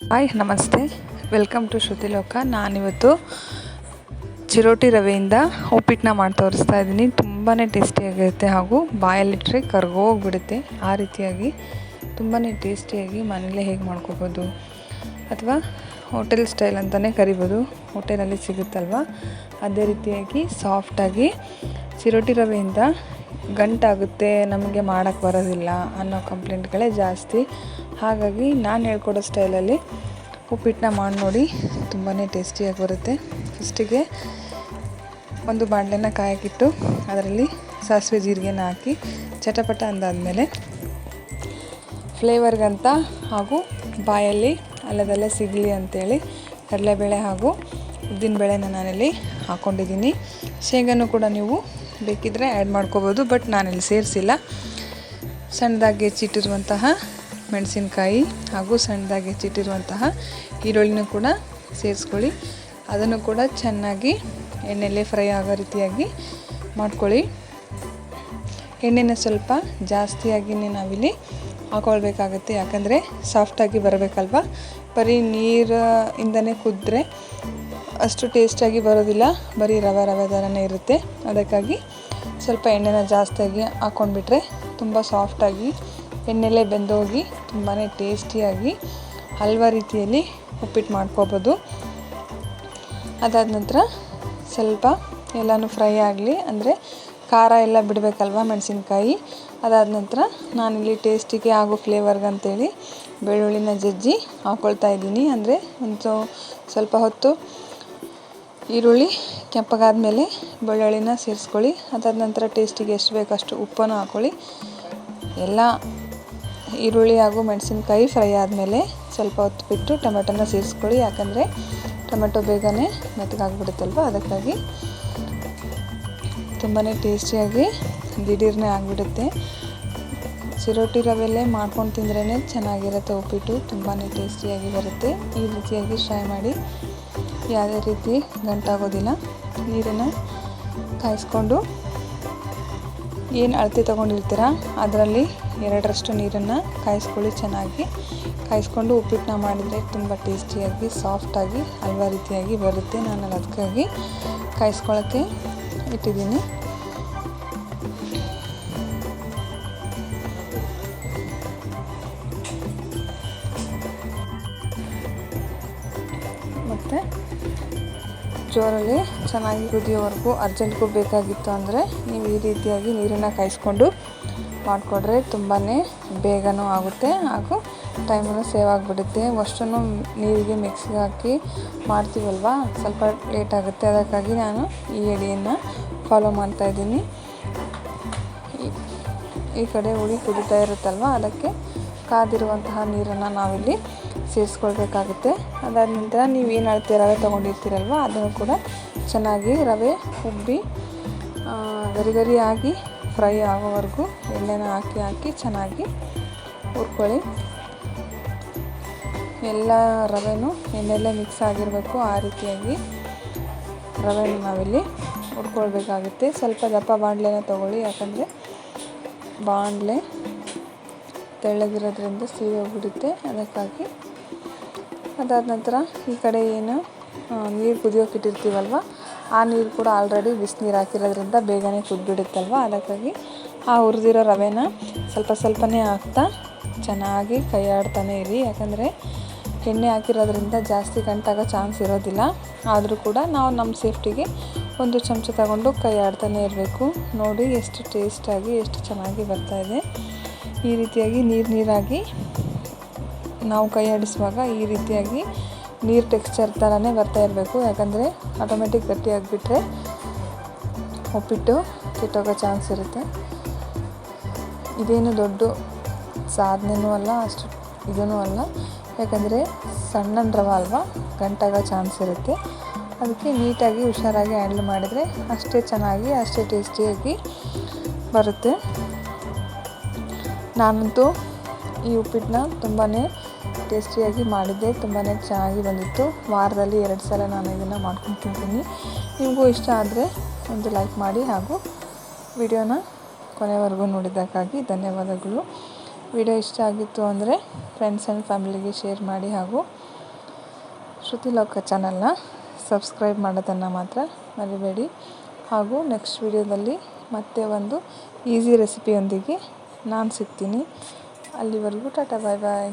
Hi, ನಮಸ್ತೆ. Welcome to ಶ್ರುತಿಲೋಕ ನಾನಿವತ್ತು ಚಿರೋಟಿ ರವೆಯಿಂದ ಉಪ್ಪಿಟ್ಟನ್ನ ಮಾಡಿ ತೋರಿಸ್ತಾ ಇದ್ದೀನಿ. ತುಂಬಾ ಟೇಸ್ಟಿಯಾಗಿರುತ್ತೆ ಹಾಗೂ ಬಾಯಲ್ಲಿಟ್ಟರೆ ಕರ್ಗೋಗ್ಬಿಡುತ್ತೆ ಆ ರೀತಿಯಾಗಿ ತುಂಬಾ ಟೇಸ್ಟಿಯಾಗಿ ಮನೇಲೇ ಹೇಗೆ ಮಾಡ್ಕೋಬೋದು ಅಥವಾ ಹೋಟೆಲ್ ಸ್ಟೈಲ್ ಅಂತಲೇ ಕರಿಬೋದು. ಹೋಟೆಲಲ್ಲಿ ಸಿಗುತ್ತಲ್ವ? ಅದೇ ರೀತಿಯಾಗಿ ಸಾಫ್ಟಾಗಿ ಚಿರೋಟಿ ರವೆಯಿಂದ ಗಂಟಾಗುತ್ತೆ, ನಮಗೆ ಮಾಡೋಕ್ಕೆ ಬರೋದಿಲ್ಲ ಅನ್ನೋ ಕಂಪ್ಲೇಂಟ್ಗಳೇ ಜಾಸ್ತಿ. ಹಾಗಾಗಿ ನಾನು ಹೇಳ್ಕೊಡೋ ಸ್ಟೈಲಲ್ಲಿ ಉಪ್ಪಿಟ್ಟನ್ನ ಮಾಡಿ ನೋಡಿ ತುಂಬಾ ಟೇಸ್ಟಿಯಾಗಿ ಬರುತ್ತೆ. ಫಸ್ಟಿಗೆ ಒಂದು ಬಾಂಡ್ಲೆನ ಕಾಯಕ್ಕಿಟ್ಟು, ಅದರಲ್ಲಿ ಸಾಸಿವೆ ಜೀರಿಗೆನ ಹಾಕಿ, ಚಟಪಟ ಅಂದಾದಮೇಲೆ ಫ್ಲೇವರ್ಗಂತ ಹಾಗೂ ಬಾಯಲ್ಲಿ ಅಲ್ಲದಲ್ಲೇ ಸಿಗಲಿ ಅಂತೇಳಿ ಕಡಲೆಬೇಳೆ ಹಾಗೂ ಉದ್ದಿನಬೇಳೆನ ನಾನಿಲ್ಲಿ ಹಾಕ್ಕೊಂಡಿದ್ದೀನಿ ಶೇಂಗಾನು ಕೂಡ ನೀವು ಬೇಕಿದ್ದರೆ ಆ್ಯಡ್ ಮಾಡ್ಕೋಬೋದು ಬಟ್ ನಾನಿಲ್ಲಿ ಸೇರಿಸಿಲ್ಲ. ಸಣ್ಣದಾಗಿ ಹೆಚ್ಚಿಟ್ಟಿರುವಂತಹ ಮೆಣಸಿನಕಾಯಿ ಹಾಗೂ ಸಣ್ಣದಾಗಿ ಹೆಚ್ಚಿಟ್ಟಿರುವಂತಹ ಈರುಳ್ಳಿನೂ ಕೂಡ ಸೇರಿಸ್ಕೊಳ್ಳಿ. ಅದನ್ನು ಕೂಡ ಚೆನ್ನಾಗಿ ಎಣ್ಣೆಲೆ ಫ್ರೈ ಆಗೋ ರೀತಿಯಾಗಿ ಮಾಡ್ಕೊಳ್ಳಿ. ಎಣ್ಣೆನ ಸ್ವಲ್ಪ ಜಾಸ್ತಿಯಾಗಿಯೇ ನಾವಿಲ್ಲಿ ಹಾಕೊಳ್ಬೇಕಾಗತ್ತೆ, ಯಾಕಂದರೆ ಸಾಫ್ಟಾಗಿ ಬರಬೇಕಲ್ವ? ಬರೀ ನೀರು ಇಂದನೇ ಕುದ್ರೆ ಅಷ್ಟು ಟೇಸ್ಟಾಗಿ ಬರೋದಿಲ್ಲ. ಬರೀ ರವೆ ರವೆ ಥರನೇ ಇರುತ್ತೆ. ಅದಕ್ಕಾಗಿ ಸ್ವಲ್ಪ ಎಣ್ಣೆನ ಜಾಸ್ತಿಯಾಗಿ ಹಾಕ್ಕೊಂಡ್ಬಿಟ್ರೆ ತುಂಬ ಸಾಫ್ಟಾಗಿ ಎಣ್ಣೆಲೇ ಬೆಂದೋಗಿ ತುಂಬಾ ಟೇಸ್ಟಿಯಾಗಿ ಹಲ್ವಾ ರೀತಿಯಲ್ಲಿ ಉಪ್ಪಿಟ್ಟು ಮಾಡ್ಕೋಬೋದು. ಅದಾದ ನಂತರ ಸ್ವಲ್ಪ ಎಲ್ಲನೂ ಫ್ರೈ ಆಗಲಿ, ಅಂದರೆ ಖಾರ ಎಲ್ಲ ಬಿಡಬೇಕಲ್ವ ಮೆಣಸಿನ್ಕಾಯಿ. ಅದಾದ ನಂತರ ನಾನಿಲ್ಲಿ ಟೇಸ್ಟಿಗೆ ಆಗೋ ಫ್ಲೇವರ್ಗೆ ಅಂತೇಳಿ ಬೆಳ್ಳುಳ್ಳಿನ ಜಜ್ಜಿ ಹಾಕ್ಕೊಳ್ತಾ ಇದ್ದೀನಿ. ಅಂದರೆ ಒಂದು ಸ್ವಲ್ಪ ಹೊತ್ತು ಈರುಳ್ಳಿ ಕೆಂಪಗಾದ ಮೇಲೆ ಬೆಳ್ಳುಳ್ಳಿನ ಸೇರಿಸ್ಕೊಳ್ಳಿ. ಅದಾದ ನಂತರ ಟೇಸ್ಟಿಗೆ ಎಷ್ಟು ಬೇಕೋ ಅಷ್ಟು ಉಪ್ಪನ್ನು ಹಾಕ್ಕೊಳ್ಳಿ ಎಲ್ಲ ಈರುಳ್ಳಿ ಹಾಗೂ ಮೆಣಸಿನ್ಕಾಯಿ ಫ್ರೈ ಆದಮೇಲೆ ಸ್ವಲ್ಪ ಹೊತ್ತು ಬಿಟ್ಟು ಟೊಮೆಟೊನ ಸೇರಿಸ್ಕೊಳ್ಳಿ. ಯಾಕಂದರೆ ಟೊಮೆಟೊ ಬೇಗನೆ ಮೆತ್ತಗಾಗ್ಬಿಡುತ್ತಲ್ವ? ಅದಕ್ಕಾಗಿ ತುಂಬಾ ಟೇಸ್ಟಿಯಾಗಿ ದಿಢೀರ್ನೇ ಆಗಿಬಿಡುತ್ತೆ. ಚಿರೋಟಿ ರವೆಲ್ಲೇ ಮಾಡ್ಕೊಂಡು ತಿಂದ್ರೇ ಚೆನ್ನಾಗಿರುತ್ತೆ ಉಪ್ಪಿಟ್ಟು. ತುಂಬಾ ಟೇಸ್ಟಿಯಾಗಿ ಬರುತ್ತೆ. ಈ ರೀತಿಯಾಗಿ ಟ್ರೈ ಮಾಡಿ ಯಾವುದೇ ರೀತಿ ಗಂಟಾಗೋದಿಲ್ಲ. ನೀರನ್ನು ಕಾಯಿಸ್ಕೊಂಡು ಏನು ಅಳತೆ ತೊಗೊಂಡಿರ್ತೀರ, ಅದರಲ್ಲಿ ಎರಡರಷ್ಟು ನೀರನ್ನು ಕಾಯಿಸ್ಕೊಳ್ಳಿ ಚೆನ್ನಾಗಿ. ಕಾಯಿಸ್ಕೊಂಡು ಉಪ್ಪಿಟ್ಟನ್ನ ಮಾಡಿದರೆ ತುಂಬ ಟೇಸ್ಟಿಯಾಗಿ, ಸಾಫ್ಟಾಗಿ, ಹಲ್ವಾ ರೀತಿಯಾಗಿ ಬರುತ್ತೆ. ನಾನು ಅದಕ್ಕಾಗಿ ಕಾಯಿಸ್ಕೊಳ್ಳೋಕ್ಕೆ ಇಟ್ಟಿದ್ದೀನಿ. ಮತ್ತು ಜೋರಲ್ಲಿ ಚೆನ್ನಾಗಿ ಕುದಿಯೋವರೆಗೂ ಅರ್ಜೆಂಟ್ಗೂ ಬೇಕಾಗಿತ್ತು ಅಂದರೆ ನೀವು ಈ ರೀತಿಯಾಗಿ ನೀರನ್ನು ಕಾಯಿಸ್ಕೊಂಡು ಮಾಡಿಕೊಡ್ರೆ ತುಂಬಾ ಬೇಗನೂ ಆಗುತ್ತೆ ಹಾಗೂ ಟೈಮನ್ನು ಸೇವ್ ಆಗಿಬಿಡುತ್ತೆ. ಅಷ್ಟನ್ನು ನೀರಿಗೆ ಮಿಕ್ಸಿಗೆ ಹಾಕಿ ಮಾಡ್ತೀವಲ್ವ? ಸ್ವಲ್ಪ ಲೇಟ್ ಆಗುತ್ತೆ. ಅದಕ್ಕಾಗಿ ನಾನು ಈ ಎಡೆಯನ್ನು ಫಾಲೋ ಮಾಡ್ತಾಯಿದ್ದೀನಿ ಈ ಕಡೆ ಹುಳಿ ಕುದಿತಾ ಇರುತ್ತಲ್ವ? ಅದಕ್ಕೆ ಕಾದಿರುವಂತಹ ನೀರನ್ನು ನಾವಿಲ್ಲಿ ಸೇರಿಸ್ಕೊಳ್ಬೇಕಾಗುತ್ತೆ. ಅದಾದ ನಂತರ ನೀವು ಏನು ಅಳತೆ ರವೆ ತೊಗೊಂಡಿರ್ತೀರಲ್ವ, ಅದನ್ನು ಕೂಡ ಚೆನ್ನಾಗಿ ರವೆ ಉಬ್ಬಿ ಗರಿ ಗರಿಯಾಗಿ ಫ್ರೈ ಆಗೋವರೆಗೂ ಎಣ್ಣೆನ ಹಾಕಿ ಹಾಕಿ ಚೆನ್ನಾಗಿ ಹುರ್ಕೊಳ್ಳಿ. ಎಲ್ಲ ರವೆನೂ ಎಣ್ಣೆಲ್ಲೇ ಮಿಕ್ಸ್ ಆಗಿರಬೇಕು, ಆ ರೀತಿಯಾಗಿ ರವೆನ ನಾವಿಲ್ಲಿ ಹುರ್ಕೊಳ್ಬೇಕಾಗುತ್ತೆ. ಸ್ವಲ್ಪ ದಪ್ಪ ಬಾಣಲೆನ ತೊಗೊಳ್ಳಿ, ಯಾಕಂದರೆ ಬಾಣಲೆ ತೆಳ್ಳಗಿರೋದ್ರಿಂದ ಸೀದೋಗ್ಬಿಡುತ್ತೆ. ಅದಕ್ಕಾಗಿ ಅದಾದ ನಂತರ ಈ ಕಡೆ ಏನು ನೀರು ಕುದಿಯೋಕೆ ಇಟ್ಟಿರ್ತೀವಲ್ವ? ಆ ನೀರು ಕೂಡ ಆಲ್ರೆಡಿ ಬಿಸಿನೀರು ಹಾಕಿರೋದ್ರಿಂದ ಬೇಗನೆ ಕುದ್ಬಿಡುತ್ತಲ್ವ? ಅದಕ್ಕಾಗಿ ಆ ಹುರಿದಿರೋ ರವೆನ ಸ್ವಲ್ಪ ಸ್ವಲ್ಪನೇ ಹಾಕ್ತಾ ಚೆನ್ನಾಗಿ ಕೈಯಾಡ್ತಾನೆ ಇರಿ. ಯಾಕಂದರೆ ಎಣ್ಣೆ ಹಾಕಿರೋದ್ರಿಂದ ಜಾಸ್ತಿ ಗಂಟಾಗೋ ಚಾನ್ಸ್ ಇರೋದಿಲ್ಲ. ಆದರೂ ಕೂಡ ನಾವು ನಮ್ಮ ಸೇಫ್ಟಿಗೆ ಒಂದು ಚಮಚ ತಗೊಂಡು ಕೈ ಆಡ್ತಾನೆ ಇರಬೇಕು. ನೋಡಿ ಎಷ್ಟು ಟೇಸ್ಟಾಗಿ ಎಷ್ಟು ಚೆನ್ನಾಗಿ ಬರ್ತಾಯಿದೆ ಈ ರೀತಿಯಾಗಿ ನೀರು ನೀರಾಗಿ ನಾವು ಕೈ ಆಡಿಸುವಾಗ ಈ ರೀತಿಯಾಗಿ ನೀರು ಟೆಕ್ಸ್ಚರ್ ಥರನೇ ಬರ್ತಾ ಇರಬೇಕು. ಯಾಕಂದರೆ ಆಟೋಮೆಟಿಕ್ ಗಟ್ಟಿಯಾಗಿಬಿಟ್ರೆ ಉಪ್ಪಿಟ್ಟು ಕೆಟ್ಟೋಗೋ ಚಾನ್ಸ್ ಇರುತ್ತೆ. ಇದೇನು ದೊಡ್ಡ ಸಾಧನೆನೂ ಅಲ್ಲ, ಅಷ್ಟು ಇದೂ ಅಲ್ಲ. ಯಾಕಂದರೆ ಸಣ್ಣ ರವ ಅಲ್ವಾ, ಗಂಟಾಗೋ ಚಾನ್ಸ್ ಇರುತ್ತೆ. ಅದಕ್ಕೆ ನೀಟಾಗಿ ಹುಷಾರಾಗಿ ಹ್ಯಾಂಡ್ಲ್ ಮಾಡಿದರೆ ಅಷ್ಟೇ ಚೆನ್ನಾಗಿ, ಅಷ್ಟೇ ಟೇಸ್ಟಿಯಾಗಿ ಬರುತ್ತೆ. ನಾನಂತೂ ಈ ಉಪ್ಪಿಟ್ಟನ್ನ ತುಂಬಾ ಟೇಸ್ಟಿಯಾಗಿ ಮಾಡಿದ್ದೆ ತುಂಬಾ ಚೆನ್ನಾಗಿ ಬಂದಿತ್ತು. ವಾರದಲ್ಲಿ ಎರಡು ಸಲ ನಾನು ಇದನ್ನು ಮಾಡ್ಕೊಂಡು ತಿಂತೀನಿ. ನಿಮಗೂ ಇಷ್ಟ ಆದರೆ ಒಂದು ಲೈಕ್ ಮಾಡಿ ಹಾಗೂ ವಿಡಿಯೋನ ಕೊನೆವರೆಗೂ ನೋಡಿದ್ದಕ್ಕಾಗಿ ಧನ್ಯವಾದಗಳು. ವಿಡಿಯೋ ಇಷ್ಟ ಆಗಿತ್ತು ಅಂದರೆ ಫ್ರೆಂಡ್ಸ್ ಆ್ಯಂಡ್ ಫ್ಯಾಮಿಲಿಗೆ ಶೇರ್ ಮಾಡಿ ಹಾಗೂ ಶ್ರುತಿ ಲೋಕ ಚಾನಲ್ನ ಸಬ್ಸ್ಕ್ರೈಬ್ ಮಾಡೋದನ್ನು ಮಾತ್ರ ಮರಿಬೇಡಿ. ಹಾಗೂ ನೆಕ್ಸ್ಟ್ ವಿಡಿಯೋದಲ್ಲಿ ಮತ್ತೆ ಒಂದು ಈಸಿ ರೆಸಿಪಿಯೊಂದಿಗೆ ನಾನು ಸಿಗ್ತೀನಿ. ಅಲ್ಲಿವರೆಗೂ ಟಾಟಾ ಬಾಯ್ ಬಾಯ್